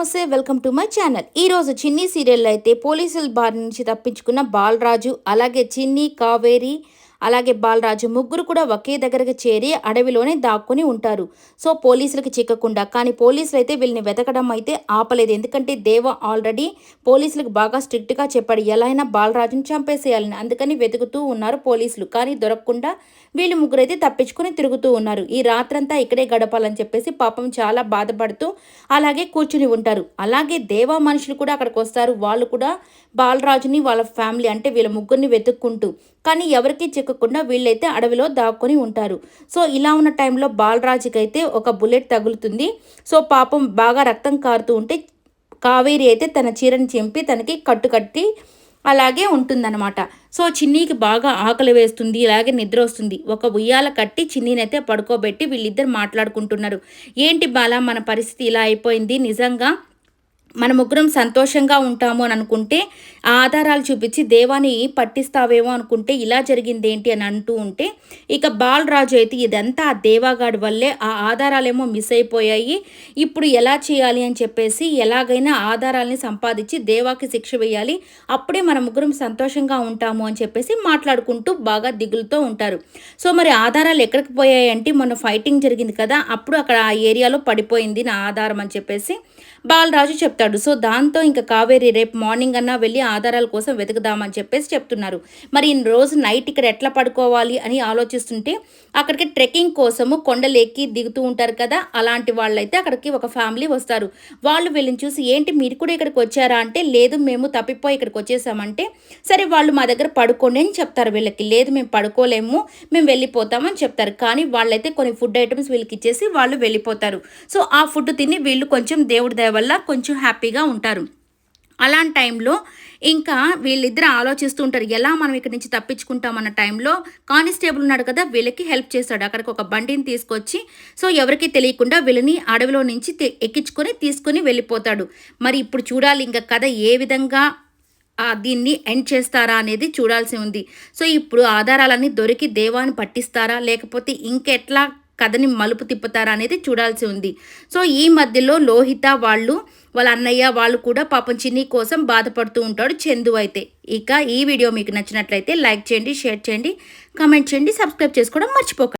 నమస్తే welcome to my channel. ఈ రోజు చిన్ని సీరియల్ అయితే పోలీసుల బారి నుంచి తప్పించుకున్న బాలరాజు అలాగే చిన్ని కావేరి అలాగే బాలరాజు ముగ్గురు కూడా ఒకే దగ్గరకు చేరి అడవిలోనే దాక్కుని ఉంటారు. సో పోలీసులకు చిక్కకుండా కానీ పోలీసులు అయితే వీళ్ళని వెతకడం అయితే ఆపలేదు. ఎందుకంటే దేవ ఆల్రెడీ పోలీసులకు బాగా స్ట్రిక్ట్గా చెప్పాడు. ఎలా అయినా బాలరాజుని చంపేసేయాలని అందుకని వెతుకుతూ ఉన్నారు పోలీసులు. కానీ దొరకకుండా వీళ్ళు ముగ్గురు అయితే తప్పించుకుని తిరుగుతూ ఉన్నారు. ఈ రాత్రంతా ఇక్కడే గడపాలని చెప్పేసి పాపం చాలా బాధపడుతూ అలాగే కూర్చుని ఉంటారు. అలాగే దేవా మనుషులు కూడా అక్కడికి వస్తారు. వాళ్ళు కూడా బాలరాజుని వాళ్ళ ఫ్యామిలీ అంటే వీళ్ళ ముగ్గురిని వెతుక్కుంటూ. కానీ ఎవరికి దొరకకుండా వీళ్ళైతే అడవిలో దాక్కుని ఉంటారు. సో ఇలా ఉన్న టైంలో బాలరాజుకి అయితే ఒక బుల్లెట్ తగులుతుంది. సో పాపం బాగా రక్తం కారుతూ ఉంటే కావేరి అయితే తన చీరని చెంపి తనకి కట్టుకట్టి అలాగే ఉంటుందన్నమాట. సో చిన్నీకి బాగా ఆకలి వేస్తుంది ఇలాగే నిద్ర వస్తుంది. ఒక ఉయ్యాల కట్టి చిన్నీనైతే పడుకోబెట్టి వీళ్ళిద్దరు మాట్లాడుకుంటున్నారు. ఏంటి బాల మన పరిస్థితి ఇలా అయిపోయింది? నిజంగా మన ముగ్గురం సంతోషంగా ఉంటాము అని అనుకుంటే ఆ ఆధారాలు చూపించి దేవాని పట్టిస్తావేమో అనుకుంటే ఇలా జరిగింది ఏంటి అని అంటూ ఉంటే ఇక బాలరాజు అయితే ఇదంతా ఆ దేవాగాడి వల్లే ఆ ఆధారాలేమో మిస్ అయిపోయాయి. ఇప్పుడు ఎలా చేయాలి అని చెప్పేసి ఎలాగైనా ఆధారాలని సంపాదించి దేవాకి శిక్ష వేయాలి. అప్పుడే మన ముగ్గురం సంతోషంగా ఉంటాము అని చెప్పేసి మాట్లాడుకుంటూ బాగా దిగులుతో ఉంటారు. సో మరి ఆధారాలు ఎక్కడికి పోయాయంటే మొన్న ఫైటింగ్ జరిగింది కదా అప్పుడు అక్కడ ఆ ఏరియాలో పడిపోయింది నా ఆధారం అని చెప్పేసి బాలరాజు చెప్తాడు సో దాంతో ఇంకా కావేరి రేపు మార్నింగ్ అన్నా వెళ్ళి ఆధారాల కోసం వెతుకుదామని చెప్పేసి చెప్తున్నారు. మరి ఈ రోజు నైట్ ఇక్కడ ఎట్లా పడుకోవాలి అని ఆలోచిస్తుంటే అక్కడికి ట్రెక్కింగ్ కోసము కొండలెక్కి దిగుతూ ఉంటారు కదా అలాంటి వాళ్ళైతే అక్కడికి ఒక ఫ్యామిలీ వస్తారు. వాళ్ళు వీళ్ళని చూసి ఏంటి మీరు కూడా ఇక్కడికి వచ్చారా? అంటే లేదు మేము తప్పిపోయి ఇక్కడికి వచ్చేసామంటే సరే వాళ్ళు మా దగ్గర పడుకోండి అని చెప్తారు వీళ్ళకి. లేదు మేము పడుకోలేము మేము వెళ్ళిపోతామని చెప్తారు. కానీ వాళ్ళైతే కొన్ని ఫుడ్ ఐటమ్స్ వీళ్ళకి ఇచ్చేసి వాళ్ళు వెళ్ళిపోతారు. సో ఆ ఫుడ్ తిని వీళ్ళు కొంచెం దేవుడి దయ వల్ల కొంచెం హ్యాపీగా ఉంటారు. అలాంటి టైంలో ఇంకా వీళ్ళిద్దరు ఆలోచిస్తూ ఉంటారు ఎలా మనం ఇక్కడి నుంచి తప్పించుకుంటామన్న టైంలో కానిస్టేబుల్ ఉన్నాడు కదా వీళ్ళకి హెల్ప్ చేస్తాడు. అక్కడికి ఒక బండిని తీసుకొచ్చి సో ఎవరికి తెలియకుండా వీళ్ళని అడవిలో నుంచి ఎక్కించుకొని తీసుకొని వెళ్ళిపోతాడు. మరి ఇప్పుడు చూడాలి ఇంకా కథ ఏ విధంగా దీన్ని ఎండ్ చేస్తారా అనేది చూడాల్సి ఉంది. సో ఇప్పుడు ఆధారాలన్నీ దొరికి దేవాన్ని పట్టిస్తారా లేకపోతే ఇంకెట్లా కథని మలుపు తిప్పుతారా అనేది చూడాల్సి ఉంది. సో ఈ మధ్యలో లోహిత వాళ్ళు వాళ్ళ అన్నయ్య వాళ్ళు కూడా పాపం చిన్ని కోసం బాధపడుతూ ఉంటాడు చందు అయితే. ఇక ఈ వీడియో మీకు నచ్చినట్లయితే లైక్ చేయండి షేర్ చేయండి కామెంట్ చేయండి సబ్స్క్రైబ్ చేసుకోవడం మర్చిపోకండి